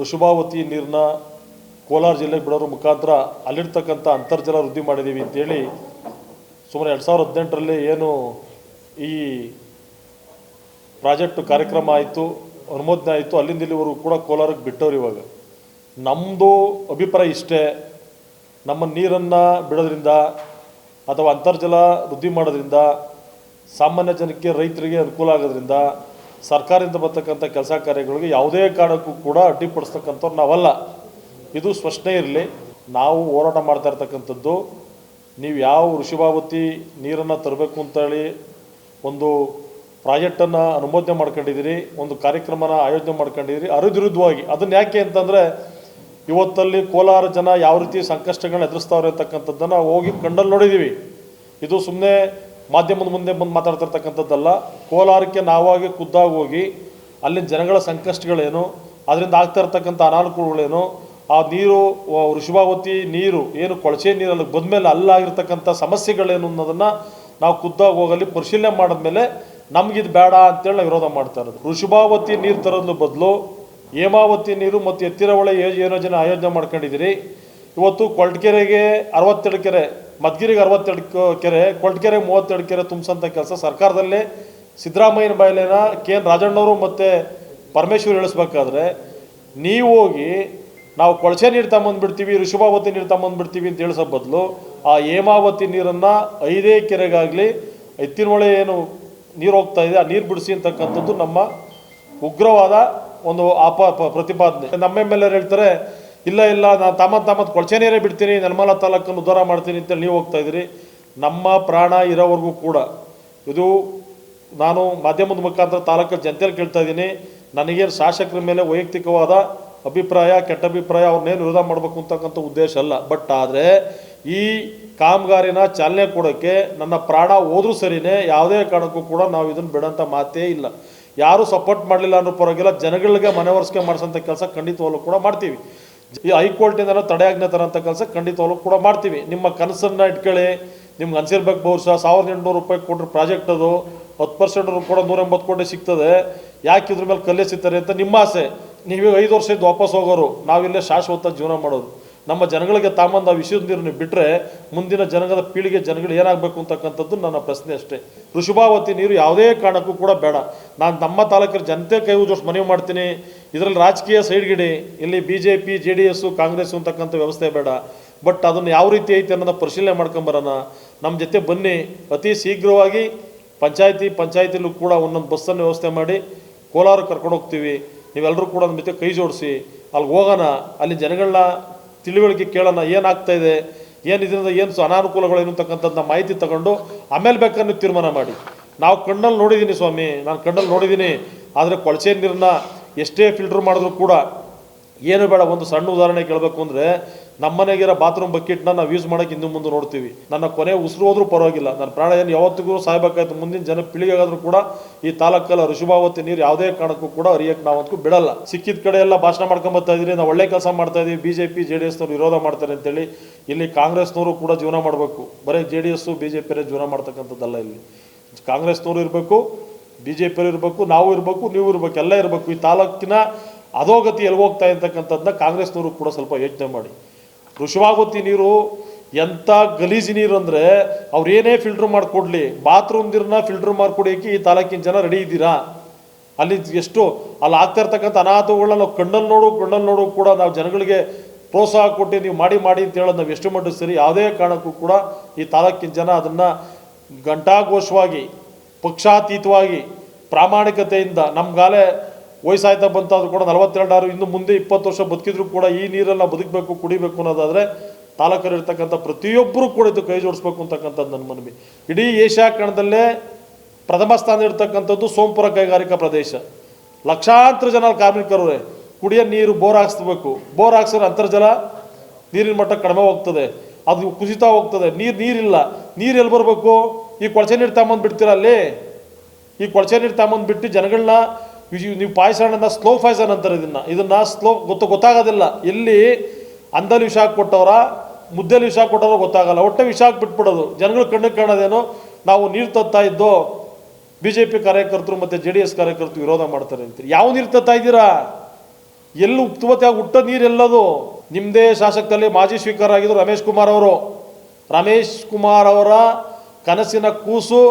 ಋಷಭಾವತಿ ನೀರನ್ನ ಕೋಲಾರ ಜಿಲ್ಲೆಗೆ ಬಿಡೋದ್ರ ಮುಖಾಂತರ ಅಲ್ಲಿರ್ತಕ್ಕಂಥ ಅಂತರ್ಜಲ ವೃದ್ಧಿ ಮಾಡಿದ್ದೀವಿ ಅಂತೇಳಿ ಸುಮಾರು ಎರಡು ಸಾವಿರದ ಹದಿನೆಂಟರಲ್ಲಿ ಏನು ಈ ಪ್ರಾಜೆಕ್ಟ್ ಕಾರ್ಯಕ್ರಮ ಆಯಿತು, ಅನುಮೋದನೆ ಆಯಿತು, ಅಲ್ಲಿಂದ ಇಲ್ಲಿವರೆಗೂ ಕೂಡ ಕೋಲಾರಕ್ಕೆ ಬಿಟ್ಟವ್ರು ಇವಾಗ. ನಮ್ಮದು ಅಭಿಪ್ರಾಯ ಇಷ್ಟೇ. ನಮ್ಮ ನೀರನ್ನು ಬಿಡೋದ್ರಿಂದ ಅಥವಾ ಅಂತರ್ಜಲ ವೃದ್ಧಿ ಮಾಡೋದ್ರಿಂದ ಸಾಮಾನ್ಯ ಜನಕ್ಕೆ ರೈತರಿಗೆ ಅನುಕೂಲ ಆಗೋದ್ರಿಂದ ಸರ್ಕಾರದಿಂದ ಬರ್ತಕ್ಕಂಥ ಕೆಲಸ ಕಾರ್ಯಗಳಿಗೆ ಯಾವುದೇ ಕಾರಣಕ್ಕೂ ಕೂಡ ಅಡ್ಡಿಪಡಿಸ್ತಕ್ಕಂಥವ್ರು ನಾವಲ್ಲ. ಇದು ಸ್ಪಷ್ಟನೆ ಇರಲಿ. ನಾವು ಹೋರಾಟ ಮಾಡ್ತಾ ಇರ್ತಕ್ಕಂಥದ್ದು, ನೀವು ಯಾವ ಋಷಿಭಾವತಿ ನೀರನ್ನು ತರಬೇಕು ಅಂತೇಳಿ ಒಂದು ಪ್ರಾಜೆಕ್ಟನ್ನು ಅನುಮೋದನೆ ಮಾಡ್ಕೊಂಡಿದ್ದೀರಿ, ಒಂದು ಕಾರ್ಯಕ್ರಮನ ಆಯೋಜನೆ ಮಾಡ್ಕೊಂಡಿದ್ದೀರಿ ಅರುದ್ವಿರುದ್ಧವಾಗಿ ಅದನ್ನು ಯಾಕೆ ಅಂತಂದರೆ, ಇವತ್ತಲ್ಲಿ ಕೋಲಾರ ಜನ ಯಾವ ರೀತಿ ಸಂಕಷ್ಟಗಳನ್ನ ಎದುರಿಸ್ತಾವ್ರೆ ಅಂತಕ್ಕಂಥದ್ದನ್ನು ಹೋಗಿ ಕಂಡಲ್ಲಿ ನೋಡಿದ್ದೀವಿ. ಇದು ಸುಮ್ಮನೆ ಮಾಧ್ಯಮದ ಮುಂದೆ ಬಂದು ಮಾತಾಡ್ತಿರ್ತಕ್ಕಂಥದ್ದಲ್ಲ, ಕೋಲಾರಕ್ಕೆ ನಾವಾಗಿ ಖುದ್ದಾಗಿ ಹೋಗಿ ಅಲ್ಲಿನ ಜನಗಳ ಸಂಕಷ್ಟಗಳೇನು, ಅದರಿಂದ ಆಗ್ತಾ ಇರ್ತಕ್ಕಂಥ ಅನಾನುಕೂಲಗಳೇನು, ಆ ನೀರು ವೃಷಭಾವತಿ ನೀರು, ಏನು ಕೊಳಚೆ ನೀರಲ್ಲಿ ಬಂದಮೇಲೆ ಅಲ್ಲಾಗಿರ್ತಕ್ಕಂಥ ಸಮಸ್ಯೆಗಳೇನು ಅನ್ನೋದನ್ನು ನಾವು ಖುದ್ದಾಗಿ ಹೋಗಲ್ಲಿ ಪರಿಶೀಲನೆ ಮಾಡಿದ್ಮೇಲೆ ನಮಗಿದು ಬೇಡ ಅಂತೇಳಿ ನಾವು ವಿರೋಧ ಮಾಡ್ತಾ ಇರೋದು. ವೃಷಭಾವತಿ ನೀರು ತರೋದ್ರ ಬದಲು ಹೇಮಾವತಿ ನೀರು ಮತ್ತು ಎತ್ತಿರವಳೆ ಯೋಜನೆ ಆಯೋಜನೆ ಮಾಡ್ಕೊಂಡಿದ್ದೀರಿ. ಇವತ್ತು ಕೊಲ್ಟಕೆರೆಗೆ ಅರವತ್ತೆರಡು ಕೆರೆ ಮದ್ಗಿರಿಗೆ ಅರವತ್ತೆರಡು ಕೆರೆ ಕೊಲ್ಟಕೆರೆಗೆ ಮೂವತ್ತೆರಡು ಕೆರೆ ತುಂಬಿಸೋಂಥ ಕೆಲಸ ಸರ್ಕಾರದಲ್ಲೇ ಸಿದ್ದರಾಮಯ್ಯನ ಬಾಯಲೇನ ಕೆ ಎನ್ ರಾಜಣ್ಣವರು ಮತ್ತು ಪರಮೇಶ್ವರ್ ಇಳಿಸ್ಬೇಕಾದ್ರೆ ನೀವು ಹೋಗಿ ನಾವು ಕೊಳಚೆ ನೀರು ತಗೊಂಬಂದ್ಬಿಡ್ತೀವಿ, ಋಷಭಾವತಿ ನೀರು ತಗೊಂಬಂದ್ಬಿಡ್ತೀವಿ ಅಂತ ಹೇಳಿಸೋ ಬದಲು ಆ ಹೇಮಾವತಿ ನೀರನ್ನು ಐದೇ ಕೆರೆಗಾಗಲಿ ಎತ್ತಿನ ಒಳೆ ಏನು ನೀರು ಹೋಗ್ತಾ ಇದೆ, ಆ ನೀರು ಬಿಡಿಸಿ ಅಂತಕ್ಕಂಥದ್ದು ನಮ್ಮ ಉಗ್ರವಾದ ಒಂದು ಆಪ ಪ್ರತಿಪಾದನೆ. ನಮ್ಮ ಎಂ ಎಲ್ ಹೇಳ್ತಾರೆ ಇಲ್ಲ ಇಲ್ಲ ನಾನು ತಾಮತ್ ತಾಮತ್ ಕೊಳಚೆ ಬಿಡ್ತೀನಿ ನೆಲಮಲ ತಾಲೂಕನ್ನು ಉದ್ಧಾರ ಮಾಡ್ತೀನಿ ಅಂತೇಳಿ ನೀವು ಹೋಗ್ತಾ ಇದ್ದೀರಿ. ನಮ್ಮ ಪ್ರಾಣ ಇರೋವರೆಗೂ ಕೂಡ ಇದು ನಾನು ಮಾಧ್ಯಮದ ಮುಖಾಂತರ ತಾಲೂಕು ಜನತೆಯಲ್ಲಿ ಕೇಳ್ತಾ ಇದ್ದೀನಿ. ನನಗೆ ಶಾಸಕರ ಮೇಲೆ ವೈಯಕ್ತಿಕವಾದ ಅಭಿಪ್ರಾಯ, ಕೆಟ್ಟ ಅಭಿಪ್ರಾಯ ಅವ್ರನ್ನೇನು ವಿರೋಧ ಮಾಡಬೇಕು ಅಂತಕ್ಕಂಥ ಉದ್ದೇಶ ಅಲ್ಲ. ಬಟ್ ಆದರೆ ಈ ಕಾಮಗಾರಿನ ಚಾಲನೆ ಕೊಡೋಕ್ಕೆ ನನ್ನ ಪ್ರಾಣ ಹೋದರೂ ಸರಿನೇ ಯಾವುದೇ ಕಾರಣಕ್ಕೂ ಕೂಡ ನಾವು ಇದನ್ನು ಬಿಡೋಂಥ ಮಾತೇ ಇಲ್ಲ. ಯಾರೂ ಸಪೋರ್ಟ್ ಮಾಡಲಿಲ್ಲ ಅನ್ನೋ ಪರವಾಗಿಲ್ಲ, ಜನಗಳಿಗೆ ಮನವರಿಕೆ ಮಾಡಿಸೋಂಥ ಕೆಲಸ ಖಂಡಿತವಾಗ್ಲೂ ಕೂಡ ಮಾಡ್ತೀವಿ. ಈ ಹೈಕೋರ್ಟಿಂದ ತಡೆಯಾಜ್ಞೆ ತರೋಂಥ ಕೆಲಸ ಖಂಡಿತವಾಗ್ಲೂ ಕೂಡ ಮಾಡ್ತೀವಿ. ನಿಮ್ಮ ಕನಸನ್ನು ಇಟ್ಕೊಳ್ಳಿ ನಿಮ್ಗೆ ಅನ್ಸಿರ್ಬೇಕು ಬಹುಶಃ ಸಾವಿರದ ಎಂಟುನೂರು ರೂಪಾಯಿ ಕೊಟ್ಟರೆ ಪ್ರಾಜೆಕ್ಟ್ ಅದು, ಹತ್ತು ಪರ್ಸೆಂಟ್ ಕೂಡ ನೂರ ಎಂಬತ್ತು ಕೋಟಿ ಸಿಗ್ತದೆ. ಯಾಕೆ ಇದ್ರ ಮೇಲೆ ಕಲ್ಲೆಸಿತಾರೆ ಅಂತ ನಿಮ್ಮ ಆಸೆ. ನೀವೀಗ ಐದು ವರ್ಷದ ವಾಪಸ್ ಹೋಗೋರು. ನಾವಿಲ್ಲೇ ಶಾಶ್ವತ ಜೀವನ ಮಾಡೋರು. ನಮ್ಮ ಜನಗಳಿಗೆ ತಾಮಂದು ಆ ವಿಷಯದ ನೀರನ್ನು ಬಿಟ್ಟರೆ ಮುಂದಿನ ಜನಗಳ ಪೀಳಿಗೆ ಜನಗಳು ಏನಾಗಬೇಕು ಅಂತಕ್ಕಂಥದ್ದು ನನ್ನ ಪ್ರಶ್ನೆ ಅಷ್ಟೇ. ಋಷಭಾವತಿ ನೀರು ಯಾವುದೇ ಕಾರಣಕ್ಕೂ ಕೂಡ ಬೇಡ. ನಾನು ನಮ್ಮ ತಾಲೂಕಿನ ಜನತೆ ಕೈ ಜೋಡಿಸಿ ಮನವಿ ಮಾಡ್ತೀನಿ. ಇದರಲ್ಲಿ ರಾಜಕೀಯ ಸೈಡ್ಗಿಡಿ, ಇಲ್ಲಿ B J P J D S Congress ಅಂತಕ್ಕಂಥ ವ್ಯವಸ್ಥೆ ಬೇಡ. ಬಟ್ ಅದನ್ನು ಯಾವ ರೀತಿ ಐತೆ ಅನ್ನೋದನ್ನ ಪರಿಶೀಲನೆ ಮಾಡ್ಕೊಂಬರೋಣ. ನಮ್ಮ ಜೊತೆ ಬನ್ನಿ. ಅತಿ ಶೀಘ್ರವಾಗಿ ಪಂಚಾಯತಿ ಪಂಚಾಯತಿಲೂ ಕೂಡ ಒಂದೊಂದು ಬಸ್ಸನ್ನು ವ್ಯವಸ್ಥೆ ಮಾಡಿ ಕೋಲಾರ ಕರ್ಕೊಂಡು ಹೋಗ್ತೀವಿ. ನೀವೆಲ್ಲರೂ ಕೂಡ ನಮ್ಮ ಜೊತೆ ಕೈ ಜೋಡಿಸಿ. ಅಲ್ಲಿ ಹೋಗೋಣ. ಅಲ್ಲಿ ಜನಗಳನ್ನ ತಿಳಿವಳಿಕೆ ಕೇಳೋಣ, ಏನಾಗ್ತಾ ಇದೆ, ಏನು ಇದರಿಂದ ಏನು ಅನಾನುಕೂಲಗಳು ಅಂತಕ್ಕಂಥದ್ದನ್ನ ಮಾಹಿತಿ ತಗೊಂಡು ಆಮೇಲೆ ಬೇಕಾದ್ರೆ ನೀವು ತೀರ್ಮಾನ ಮಾಡಿ. ನಾವು ಕಣ್ಣಲ್ಲಿ ನೋಡಿದ್ದೀನಿ ಸ್ವಾಮಿ, ನಾನು ಕಣ್ಣಲ್ಲಿ ನೋಡಿದ್ದೀನಿ ಆದರೆ ಕೊಳಚೆ ನೀರನ್ನ ಎಷ್ಟೇ ಫಿಲ್ಟರ್ ಮಾಡಿದ್ರು ಕೂಡ ಏನು ಬೇಡ, ಒಂದು ಸಣ್ಣ ಉದಾಹರಣೆ ಕೇಳಬೇಕು ಅಂದರೆ ನಮ್ಮನೆಗಿರೋ ಬಾತ್ರೂಮ್ ಬಕೆಟ್ನ ನಾವು ಯೂಸ್ ಮಾಡೋಕೆ ಹಿಂದೆ ಮುಂದೆ ನೋಡ್ತೀವಿ. ನನ್ನ ಕೊನೆ ಉಸಿರು ಹೋದರೂ ಪರವಾಗಿಲ್ಲ. ನನ್ನ ಪ್ರಾಣ ಏನು ಯಾವತ್ತಿಗೂ ಸಾಯ್ಬೇಕಾಯ್ತು, ಮುಂದಿನ ಜನ ಪೀಳಿಗೆಗಾದ್ರೂ ಕೂಡ ಈ ತಾಲೂಕಲ್ಲ ಋಷಭಾವತಿ ನೀರು ಯಾವುದೇ ಕಾರಣಕ್ಕೂ ಕೂಡ ಹರಿಯಕ್ಕೆ ನಾವಂತೂ ಬಿಡಲ್ಲ. ಸಿಕ್ಕಿದ ಕಡೆ ಎಲ್ಲ ಭಾಷಣ ಮಾಡ್ಕೊಂಡ್ ಬರ್ತಾ ಇದ್ದೀರಿ, ನಾವು ಒಳ್ಳೆ ಕೆಲಸ ಮಾಡ್ತಾ ಇದ್ದೀವಿ B J P J D ಎಸ್ನವ್ರು ವಿರೋಧ ಮಾಡ್ತಾರೆ ಅಂತೇಳಿ ಇಲ್ಲಿ ಕಾಂಗ್ರೆಸ್ನವರು ಕೂಡ ಜೀವನ ಮಾಡಬೇಕು. ಬರೀ J D S B J ಪಿಯರೇ ಜೀವನ ಮಾಡ್ತಕ್ಕಂಥದ್ದಲ್ಲ ಇಲ್ಲಿ. ಕಾಂಗ್ರೆಸ್ನವರು ಇರಬೇಕು ಬಿ ಜೆ ಪಿಯವರು ಇರಬೇಕು, ನಾವು ಇರಬೇಕು, ನೀವು ಇರಬೇಕು, ಎಲ್ಲ ಇರಬೇಕು. ಈ ತಾಲೂಕಿನ ಅಧೋಗತಿ ಎಲ್ಲಿ ಹೋಗ್ತಾ ಇರ್ತಕ್ಕಂಥದ್ದನ್ನ ಕಾಂಗ್ರೆಸ್ನವರು ಕೂಡ ಸ್ವಲ್ಪ ಯೋಚನೆ ಮಾಡಿ. ಋಷಭಾವತಿ ನೀರು ಎಂಥ ಗಲೀಜು ನೀರು ಅಂದರೆ ಅವ್ರು ಏನೇ ಫಿಲ್ಟ್ರ್ ಮಾಡಿಕೊಡ್ಲಿ ಬಾತ್ರೂಮ್ ನೀರನ್ನ ಫಿಲ್ಟರ್ ಮಾಡಿಕೊಡೋಕೆ ಈ ತಾಲೂಕಿನ ಜನ ರೆಡಿ ಇದ್ದೀರಾ? ಅಲ್ಲಿ ಎಷ್ಟು, ಅಲ್ಲಿ ಆಗ್ತಾ ಇರ್ತಕ್ಕಂಥ ಅನಾಹುತಗಳನ್ನ ನಾವು ಕಣ್ಣಲ್ಲಿ ನೋಡು ಕಣ್ಣಲ್ಲಿ ನೋಡು ಕೂಡ ನಾವು ಜನಗಳಿಗೆ ಪ್ರೋತ್ಸಾಹ ಕೊಟ್ಟು ನೀವು ಮಾಡಿ ಮಾಡಿ ಅಂತ ಹೇಳೋದು ನಾವು ಎಷ್ಟು ಮಟ್ಟ ಸರಿ, ಯಾವುದೇ ಕಾರಣಕ್ಕೂ ಕೂಡ ಈ ತಾಲೂಕಿನ ಜನ ಅದನ್ನು ಘಂಟಾಘೋಷವಾಗಿ, ಪಕ್ಷಾತೀತವಾಗಿ, ಪ್ರಾಮಾಣಿಕತೆಯಿಂದ, ನಮ್ಗಾಲೆ ವಯಸ್ಸಾಯ್ತಾ ಬಂತಾದ್ರೂ ಕೂಡ ನಲವತ್ತೆರಡಾರು, ಇನ್ನು ಮುಂದೆ ಇಪ್ಪತ್ತು ವರ್ಷ ಬದುಕಿದ್ರು ಕೂಡ ಈ ನೀರನ್ನು ಬದುಕಬೇಕು, ಕುಡಿಬೇಕು ಅನ್ನೋದಾದರೆ ತಾಲೂಕಲ್ಲಿರ್ತಕ್ಕಂಥ ಪ್ರತಿಯೊಬ್ಬರೂ ಕೂಡ ಇದು ಕೈ ಜೋಡಿಸ್ಬೇಕು ಅಂತಕ್ಕಂಥದ್ದು ನನ್ನ ಮನವಿ. ಇಡೀ ಏಷ್ಯಾ ಕಣದಲ್ಲೇ ಪ್ರಥಮ ಸ್ಥಾನ ಇರ್ತಕ್ಕಂಥದ್ದು ಸೋಂಪುರ ಕೈಗಾರಿಕಾ ಪ್ರದೇಶ. ಲಕ್ಷಾಂತರ ಜನ ಕಾರ್ಮಿಕರು ಕುಡಿಯೋ ನೀರು ಬೋರ್ ಹಾಕಿಸ್ಬೇಕು. ಬೋರ್ ಹಾಕ್ಸಿದ್ರೆ ಅಂತರ್ಜಲ ನೀರಿನ ಮಟ್ಟ ಕಡಿಮೆ ಹೋಗ್ತದೆ. ಅದು ಕುಸಿತ ಹೋಗ್ತದೆ. ನೀರು, ನೀರಿಲ್ಲ. ನೀರು ಎಲ್ಲಿ ಬರಬೇಕು? ಈ ಕೊಳಚೆ ನೀರು ತಗೊಂಬಂದು ಬಿಡ್ತೀರ ಅಲ್ಲಿ? ಈ ಕೊಳಚೆ ನೀರು ತಗೊಂಬಂದು ಬಿಟ್ಟು ಜನಗಳನ್ನ ನೀವು ಪಾಯಸನ ಸ್ಲೋ ಪಾಯ್ಸನ್ ಅಂತಾರೆ ಇದನ್ನ. ಇದನ್ನ ಸ್ಲೋ ಗೊತ್ತು, ಗೊತ್ತಾಗೋದಿಲ್ಲ. ಎಲ್ಲಿ ಅಂದಲ್ಲಿ ವಿಷ ಕೊಟ್ಟವರ ಮುದ್ದೆಲಿ ವಿಷ ಕೊಟ್ಟವ್ರ ಗೊತ್ತಾಗಲ್ಲ. ಒಟ್ಟೆ ವಿಷ ಹಾಕ್ಬಿಟ್ಬಿಡೋದು. ಜನಗಳು ಕಣ್ಣಿಗೆ ಕಾಣೋದೇನು? ನಾವು ನೀರು ತತ್ತಾ ಇದ್ದೋ ಬಿ ಜೆ ಪಿ ಕಾರ್ಯಕರ್ತರು ಮತ್ತು ಜೆ ಡಿ ಎಸ್ ಕಾರ್ಯಕರ್ತರು ವಿರೋಧ ಮಾಡ್ತಾರೆ ಅಂತೀರಿ. ಯಾವ ನೀರು ತತ್ತಾ ಇದ್ದೀರಾ? ಎಲ್ಲಿ ಉಪ್ತುವತಿಯಾಗಿ ಹುಟ್ಟ ನೀರೆಲ್ಲದು ನಿಮ್ಮದೇ ಶಾಸಕದಲ್ಲಿ ಮಾಜಿ ಸ್ಪೀಕರ್ ಆಗಿದ್ರು ರಮೇಶ್ ಕುಮಾರ್ ಅವರು. ರಮೇಶ್ ಕುಮಾರ್ ಅವರ ಕನಸಿನ ಕೂಸು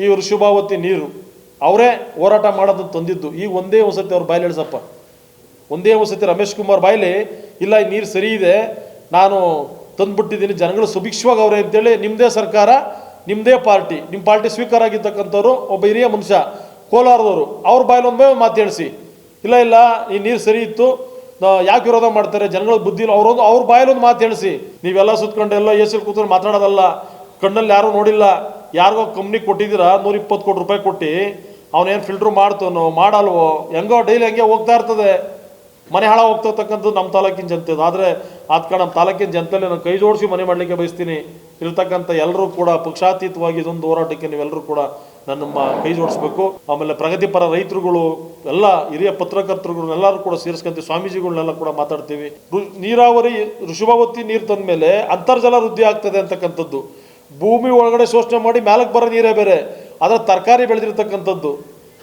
ಈ ವೃಷಭಾವತಿ ನೀರು. ಅವರೇ ಹೋರಾಟ ಮಾಡೋದನ್ನು ತಂದಿದ್ದು. ಈಗ ಒಂದೇ ಒಂದ್ಸತಿ ಅವ್ರ ಬಾಯಲ್ಲಿ ಹೇಳ್ಸಪ್ಪ. ಒಂದೇ ಒಂದ್ಸತಿ ರಮೇಶ್ ಕುಮಾರ್ ಬಾಯ್ಲಿ ಇಲ್ಲ ನೀರು ಸರಿ ಇದೆ, ನಾನು ತಂದುಬಿಟ್ಟಿದ್ದೀನಿ, ಜನಗಳು ಸುಭಿಕ್ಷವಾಗಿ ಅವರೇ ಅಂತೇಳಿ ನಿಮ್ಮದೇ ಸರ್ಕಾರ ನಿಮ್ಮದೇ ಪಾರ್ಟಿ ನಿಮ್ಮ ಪಾರ್ಟಿ ಸ್ವೀಕಾರ ಆಗಿರ್ತಕ್ಕಂಥವ್ರು ಒಬ್ಬ ಹಿರಿಯ ಮನುಷ್ಯ, ಕೋಲಾರದವರು, ಅವ್ರ ಬಾಯಲ್ಲಿ ಒಂದು ಮಾತು ಹೇಳಿಸಿ. ಇಲ್ಲ ಇಲ್ಲ, ಈ ನೀರು ಸರಿ ಇತ್ತು ಯಾಕೆ ವಿರೋಧ ಮಾಡ್ತಾರೆ, ಜನಗಳ ಬುದ್ಧಿ ಇಲ್ಲ, ಅವ್ರೊಂದು, ಅವ್ರ ಬಾಯಲ್ಲಿ ಒಂದು ಮಾತು ಹೇಳಿಸಿ. ನೀವೆಲ್ಲ ಸುತ್ಕೊಂಡು ಎಲ್ಲ ಎಸ್ ಕೂತ್ಕೊಂಡು ಮಾತಾಡೋದಲ್ಲ, ಕಣ್ಣಲ್ಲಿ ಯಾರೂ ನೋಡಿಲ್ಲ, ಯಾರಿಗೋ ಕಂಪ್ನಿಗೆ ಕೊಟ್ಟಿದ್ದೀರಾ, ನೂರಿಪ್ಪತ್ತು ಕೋಟಿ ರೂಪಾಯಿ ಕೊಟ್ಟು ಅವನೇನು ಫಿಲ್ಟ್ರ್ ಮಾಡ್ತಾನೋ, ಮಾಡಲ್ವೋ, ಹೆಂಗೋ ಡೈಲಿ ಹೆಂಗೆ ಹೋಗ್ತಾ ಇರ್ತದೆ. ಮನೆ ಹಾಳ ಹೋಗ್ತಿರ್ತಕ್ಕಂಥದ್ದು ನಮ್ಮ ತಾಲೂಕಿನ ಜನತೆ. ಆದರೆ ಆದ ಕಾರಣ ನಮ್ಮ ತಾಲೂಕಿನ ಜನತೆಯಲ್ಲಿ ನಾನು ಕೈ ಜೋಡಿಸಿ ಮನೆ ಮಾಡಲಿಕ್ಕೆ ಬಯಸ್ತೀನಿ. ಇರ್ತಕ್ಕಂಥ ಎಲ್ಲರೂ ಕೂಡ ಪಕ್ಷಾತೀತವಾಗಿ ಇದೊಂದು ಹೋರಾಟಕ್ಕೆ ನೀವೆಲ್ಲರೂ ಕೂಡ ನನ್ನ ಕೈ ಜೋಡಿಸ್ಬೇಕು. ಆಮೇಲೆ ಪ್ರಗತಿಪರ ರೈತರುಗಳು, ಎಲ್ಲ ಹಿರಿಯ ಪತ್ರಕರ್ತರುಗಳನ್ನೆಲ್ಲರೂ ಕೂಡ ಸೇರಿಸ್ಕೊಂತೀವಿ ಸ್ವಾಮೀಜಿಗಳನ್ನೆಲ್ಲ ಕೂಡ ಮಾತಾಡ್ತೀವಿ. ನೀರಾವರಿ, ಋಷಭಾವತಿ ನೀರು ತಂದ ಮೇಲೆ ಅಂತರ್ಜಲ ವೃದ್ಧಿ ಆಗ್ತದೆ ಅಂತಕ್ಕಂಥದ್ದು. ಭೂಮಿ ಒಳಗಡೆ ಶೋಷಣೆ ಮಾಡಿ ಮ್ಯಾಲಕ್ಕೆ ಬರೋ ನೀರೇ ಬೇರೆ. ಅದರ ತರಕಾರಿ ಬೆಳೆದಿರ್ತಕ್ಕಂಥದ್ದು,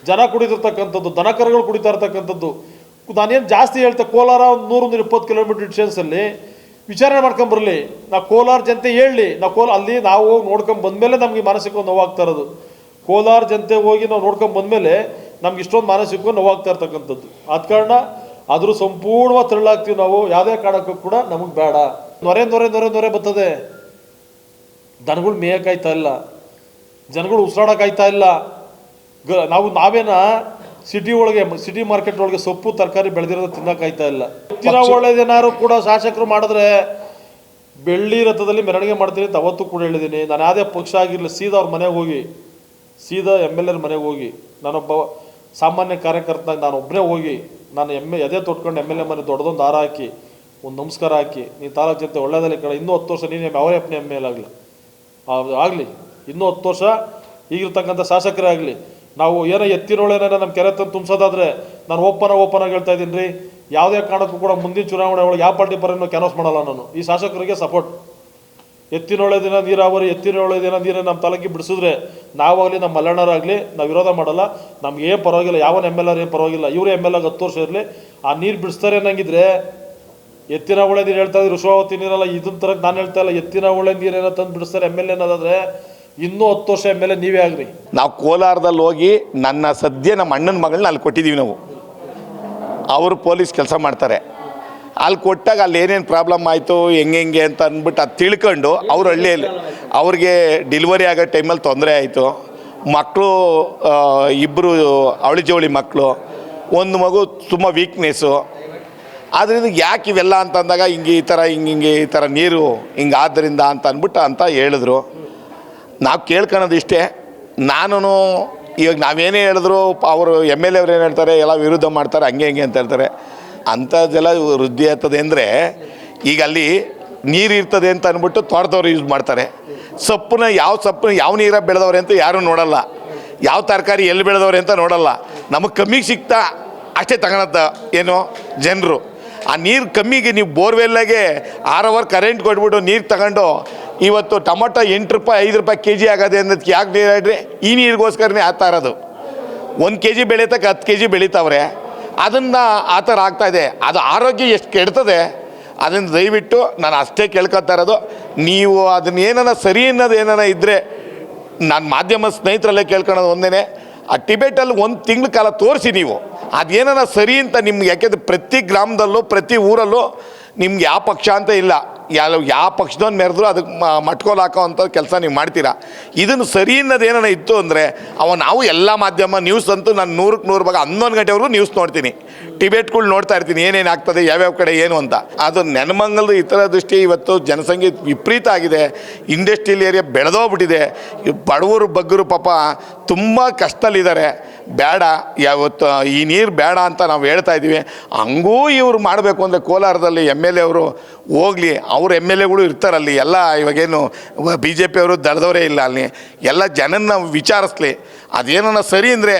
ಜನ ಕುಡಿದಿರ್ತಕ್ಕಂಥದ್ದು ದನಕರುಗಳು ಕುಡಿತಾ ಇರ್ತಕ್ಕಂಥದ್ದು ನಾನೇನು ಜಾಸ್ತಿ ಹೇಳ್ತೆ ಕೋಲಾರ ಒಂದು ನೂರು ಇಪ್ಪತ್ತು ಕಿಲೋಮೀಟರ್ ಡಿಸ್ಟೆನ್ಸಲ್ಲಿ ವಿಚಾರಣೆ ಮಾಡ್ಕೊಂಬರಲಿ ನಾವು ಕೋಲಾರ ಜನತೆ ಹೇಳಿ ನಾವು ಕೋಲ, ಅಲ್ಲಿ ನಾವು ಹೋಗಿ ಬಂದ ಬಂದಮೇಲೆ ನಮಗೆ ಮಾನಸಿಕ ನೋವಾಗ್ತಾ ಇರೋದು. ಕೋಲಾರ ಜನತೆ ಹೋಗಿ ನಾವು ನೋಡ್ಕೊಂಡ್ ಬಂದಮೇಲೆ ನಮ್ಗೆ ಇಷ್ಟೊಂದು ಮಾನಸಿಕ ನೋವಾಗ್ತಾ ಇರ್ತಕ್ಕಂಥದ್ದು. ಆದ ಕಾರಣ ಆದರೂ ಸಂಪೂರ್ಣವಾಗಿ ತೆರಳಾಗ್ತೀವಿ ನಾವು. ಯಾವುದೇ ಕಾರಣಕ್ಕೂ ಕೂಡ ನಮಗೆ ಬೇಡ. ನೊರೆ ನೊರೆ ನೊರೆ ನೊರೆ ಬರ್ತದೆ. ದನಗಳು ಮೇಯಕ್ಕಾಯ್ತಾ ಇಲ್ಲ. ಜನಗಳು ಉಸಿರಾಡೋಕ್ಕಾಯ್ತಾ ಇಲ್ಲ. ಗ ನಾವು ನಾವೇನ ಸಿಟಿ ಒಳಗೆ ಸಿಟಿ ಮಾರ್ಕೆಟ್ ಒಳಗೆ ಸೊಪ್ಪು ತರಕಾರಿ ಬೆಳೆದಿರೋದು ತಿನ್ನೋಕ್ಕಾಯ್ತಾ ಇಲ್ಲ. ತಿನ್ನ ಒಳ್ಳೇದೇನಾದ್ರು ಕೂಡ ಶಾಸಕರು ಮಾಡಿದ್ರೆ ಬೆಳ್ಳಿ ರಥದಲ್ಲಿ ಮೆರವಣಿಗೆ ಮಾಡ್ತೀನಿ ಅಂತ ಅವತ್ತು ಕೂಡ ಹೇಳಿದ್ದೀನಿ. ನಾನು ಯಾವುದೇ ಪಕ್ಷ ಆಗಿರಲಿ ಸೀದಾ ಅವ್ರ ಮನೆಗೆ ಹೋಗಿ ಸೀದಾ ಎಂ ಎಲ್ ಎರ್ ಮನೆಗೆ ಹೋಗಿ ನಾನೊಬ್ಬ ಸಾಮಾನ್ಯ ಕಾರ್ಯಕರ್ತನಾಗಿ ನಾನು ಒಬ್ಬನೇ ಹೋಗಿ ನಾನು ಎಮ್ಮೆ ಎದೆ ತೊಟ್ಕೊಂಡು ಎಂ ಎಲ್ ಎ ಮನೆ ದೊಡ್ಡದೊಂದು ಹಾರ ಹಾಕಿ ಒಂದು ನಮಸ್ಕಾರ ಹಾಕಿ ನೀನು ತಾಲೂಕು ಜೊತೆ ಒಳ್ಳೇದಲ್ಲಿ ಕಡೆ ಇನ್ನೂ ಹತ್ತು ವರ್ಷ ನೀನು ಅವರೇ ಅಪ್ಪನೇ ಎಂ ಎಲ್ ಆಗಲಿ. ಆಗಲಿ. ಇನ್ನೂ ಹತ್ತು ವರ್ಷ ಈಗಿರ್ತಕ್ಕಂಥ ಶಾಸಕರೇ ಆಗಲಿ, ನಾವು ಏನೋ ಎತ್ತಿನೊಳೇನ ನಮ್ಮ ಕೆರೆ ತಂದು ತುಂಬಿಸೋದಾದರೆ ನಾನು ಓಪನ್ ಓಪನ್ ಆಗಿ ಹೇಳ್ತಾ ಇದ್ದೀನಿ ರೀ. ಯಾವುದೇ ಕಾರಣಕ್ಕೂ ಕೂಡ ಮುಂದಿನ ಚುನಾವಣೆ ಒಳಗೆ ಯಾವ ಪಾರ್ಟಿ ಪರನೂ ಕ್ಯಾನ್ವಸ್ ಮಾಡಲ್ಲ ನಾನು. ಈ ಶಾಸಕರಿಗೆ ಸಪೋರ್ಟ್ ಎತ್ತಿನೊಳೆ ದಿನ ನೀರಾವರಿ, ಎತ್ತಿನೊಳೆ ದಿನ ನೀರನ್ನು ನಮ್ಮ ತಾಲೂಕಿಗೆ ಬಿಡಿಸಿದ್ರೆ ನಾವಾಗಲಿ ನಮ್ಮ ಮಲ್ಲಣ್ಣರಾಗಲಿ ನಾವು ವಿರೋಧ ಮಾಡಲ್ಲ. ನಮ್ಗೆ ಏನು ಪರವಾಗಿಲ್ಲ ಯಾವ ಎಂ ಎಲ್ ಆರ್ ಏನು ಪರವಾಗಿಲ್ಲ, ಇವರು ಎಂ ಎಲ್ ಆಗಿ ಹತ್ತು ವರ್ಷ ಇರಲಿ, ಆ ನೀರು ಬಿಡಿಸ್ತಾರೆ ಅನ್ನಂಗಿದ್ರೆ ಎತ್ತಿನ ಒಳ್ಳೆ ನೀರು ಹೇಳ್ತಾ ಇದ್ರು ಋಷಭಾವತಿ ನೀರಲ್ಲ ಇದನ್ನ ತರಕ್ಕೆ ನಾನು ಹೇಳ್ತಾ ಇಲ್ಲ ಎತ್ತಿನ ಒಳ್ಳೆ ನೀರೇನೋ ತಂದು ಬಿಡಿಸ್ತಾರೆ ಎಂ ಎಲ್ ಏನಾದ್ರೆ ಇನ್ನೂ ಹತ್ತು ವರ್ಷ ಮೇಲೆ ನೀವೇ ಆಗ್ರಿ. ನಾವು ಕೋಲಾರದಲ್ಲಿ ಹೋಗಿ ನನ್ನ ಸದ್ಯ ನಮ್ಮ ಅಣ್ಣನ ಮಗಳನ್ನ ಅಲ್ಲಿ ಕೊಟ್ಟಿದ್ದೀವಿ ನಾವು. ಅವರು ಪೊಲೀಸ್ ಕೆಲಸ ಮಾಡ್ತಾರೆ. ಅಲ್ಲಿ ಕೊಟ್ಟಾಗ ಅಲ್ಲಿ ಏನೇನು ಪ್ರಾಬ್ಲಮ್ ಆಯಿತು, ಹೆಂಗೆ ಹೆಂಗೆ ಅಂತ ಅಂದ್ಬಿಟ್ಟು ಅದು ತಿಳ್ಕೊಂಡು ಅವ್ರ ಹಳ್ಳಿಯಲ್ಲಿ ಅವ್ರಿಗೆ ಡೆಲಿವರಿ ಆಗೋ ಟೈಮಲ್ಲಿ ತೊಂದರೆ ಆಯಿತು. ಮಕ್ಕಳು ಇಬ್ಬರು ಅವಳಿ ಜವಳಿ ಮಕ್ಕಳು ಒಂದು ಮಗು ತುಂಬ ವೀಕ್ನೆಸ್ಸು ಆದ್ದರಿಂದ ಯಾಕೆ ಇವೆಲ್ಲ ಅಂತ ಅಂದಾಗ ಹಿಂಗೆ ಈ ಥರ ಹಿಂಗೆ ಹಿಂಗೆ ಈ ಥರ ನೀರು ಹಿಂಗೆ ಆದ್ದರಿಂದ ಅಂತ ಅಂದ್ಬಿಟ್ಟು ಅಂತ ಹೇಳಿದ್ರು. ನಾವು ಕೇಳ್ಕೊಳೋದು ಇಷ್ಟೇ. ನಾನು ಇವಾಗ ನಾವೇನೇ ಹೇಳಿದ್ರು ಅವರು ಎಂ ಎಲ್ ಅವ್ರು ಏನು ಹೇಳ್ತಾರೆ, ಎಲ್ಲ ವಿರುದ್ಧ ಮಾಡ್ತಾರೆ, ಹಂಗೆ ಹಿಂಗೆ ಅಂತ ಹೇಳ್ತಾರೆ. ಅಂಥದ್ದೆಲ್ಲ ವೃದ್ಧಿ ಆಗ್ತದೆ ಅಂದರೆ ಈಗ ಅಲ್ಲಿ ನೀರು ಇರ್ತದೆ ಅಂತ ಅಂದ್ಬಿಟ್ಟು ತೋಟದವ್ರು ಯೂಸ್ ಮಾಡ್ತಾರೆ. ಸೊಪ್ಪನ್ನ ಯಾವ ಸೊಪ್ಪನ್ನ ಯಾವ ನೀರ ಬೆಳೆದವ್ರೆ ಅಂತ ಯಾರೂ ನೋಡಲ್ಲ. ಯಾವ ತರಕಾರಿ ಎಲ್ಲಿ ಬೆಳೆದವ್ರೆ ಅಂತ ನೋಡಲ್ಲ. ನಮಗೆ ಕಮ್ಮಿಗೆ ಸಿಗ್ತಾ ಅಷ್ಟೇ ತಗೊಳತ್ತ ಏನು ಜನರು. ಆ ನೀರು ಕಮ್ಮಿಗೆ ನೀವು ಬೋರ್ವೆಲ್ಲಾಗೆ ಆರ್ ಅವರ್ ಕರೆಂಟ್ ಕೊಟ್ಬಿಟ್ಟು ನೀರು ತಗೊಂಡು ಇವತ್ತು ಟೊಮೊಟೊ ಎಂಟು ರೂಪಾಯಿ, ಐದು ರೂಪಾಯಿ ಕೆ ಜಿ ಆಗೋದೆ ಅನ್ನೋದಕ್ಕೆ ಯಾಕೆ ನೀರು ಹೇಳ್ರಿ? ಈ ನೀರಿಗೋಸ್ಕರನೇ ಆಗ್ತಾ ಇರೋದು ಒಂದು ಕೆ ಜಿ ಬೆಳೀತಕ್ಕೆ ಹತ್ತು ಕೆ ಜಿ ಬೆಳೀತಾವ್ರೆ. ಅದನ್ನು ಆ ಥರ ಆಗ್ತಾಯಿದೆ ಅದು ಆರೋಗ್ಯ ಎಷ್ಟು ಕೆಡ್ತದೆ, ಅದನ್ನು ದಯವಿಟ್ಟು ನಾನು ಅಷ್ಟೇ ಕೇಳ್ಕೊತಾ ಇರೋದು. ನೀವು ಅದನ್ನ ಸರಿ ಅನ್ನೋದು ಏನಾರ ಇದ್ದರೆ ನಾನು ಮಾಧ್ಯಮ ಸ್ನೇಹಿತರಲ್ಲೇ ಕೇಳ್ಕೊಳೋದು ಒಂದೇ ಆ ಟಿಬೆಟಲ್ಲಿ ಒಂದು ತಿಂಗಳ ಕಾಲ ತೋರಿಸಿ ನೀವು. ಅದೇನಾರ ಸರಿ ಅಂತ ನಿಮ್ಗೆ, ಯಾಕೆಂದರೆ ಪ್ರತಿ ಗ್ರಾಮದಲ್ಲೂ, ಪ್ರತಿ ಊರಲ್ಲೂ ನಿಮ್ಗೆ ಯಾವ ಪಕ್ಷ ಅಂತ ಇಲ್ಲ. ಯಾವ ಯಾವ ಪಕ್ಷದವ್ನು ಮೆರೆದ್ರು ಅದಕ್ಕೆ ಮಟ್ಕೋಲು ಅಂಥ ಕೆಲಸ ನೀವು ಮಾಡ್ತೀರಾ? ಇದನ್ನು ಸರಿ ಅನ್ನೋದು ಏನಾನ ಇತ್ತು ಅಂದರೆ, ಅವ ನಾವು ಎಲ್ಲ ಮಾಧ್ಯಮ ನ್ಯೂಸ್ ಅಂತೂ ನಾನು ನೂರಕ್ಕೆ ನೂರು ಭಾಗ ಹನ್ನೊಂದು ಗಂಟೆವರೆಗೂ ನ್ಯೂಸ್ ನೋಡ್ತೀನಿ. ಟಿಬೇಟ್ಗಳು ನೋಡ್ತಾ ಇರ್ತೀನಿ, ಏನೇನು ಆಗ್ತದೆ, ಯಾವ್ಯಾವ ಕಡೆ ಏನು ಅಂತ. ಅದು ನೆನಮಂಗಲದ ಇತರ ದೃಷ್ಟಿ ಇವತ್ತು ಜನಸಂಖ್ಯೆ ವಿಪರೀತ ಆಗಿದೆ. ಇಂಡಸ್ಟ್ರಿಯಲ್ ಏರಿಯಾ ಬೆಳೆದೋಗ್ಬಿಟ್ಟಿದೆ. ಬಡವರು ಬಗ್ಗರು ಪಾಪ ತುಂಬ ಕಷ್ಟದಲ್ಲಿದ್ದಾರೆ. ಬೇಡ, ಯಾವತ್ತು ಈ ನೀರು ಬೇಡ ಅಂತ ನಾವು ಹೇಳ್ತಾ ಇದ್ದೀವಿ. ಹಂಗೂ ಇವ್ರು ಮಾಡಬೇಕು ಅಂದರೆ ಕೋಲಾರದಲ್ಲಿ ಎಂ ಎಲ್ ಎ ಅವರು ಹೋಗಲಿ, ಅವ್ರ ಎಂ ಎಲ್ ಎಗಳು ಇರ್ತಾರಲ್ಲಿ, ಎಲ್ಲ ಇವಾಗೇನು ಬಿ ಜೆ ಪಿಯವರು ದಳದವರೇ ಇಲ್ಲ ಅಲ್ಲಿ. ಎಲ್ಲ ಜನನ ವಿಚಾರಿಸ್ಲಿ. ಅದೇನನ್ನ ಸರಿ ಅಂದರೆ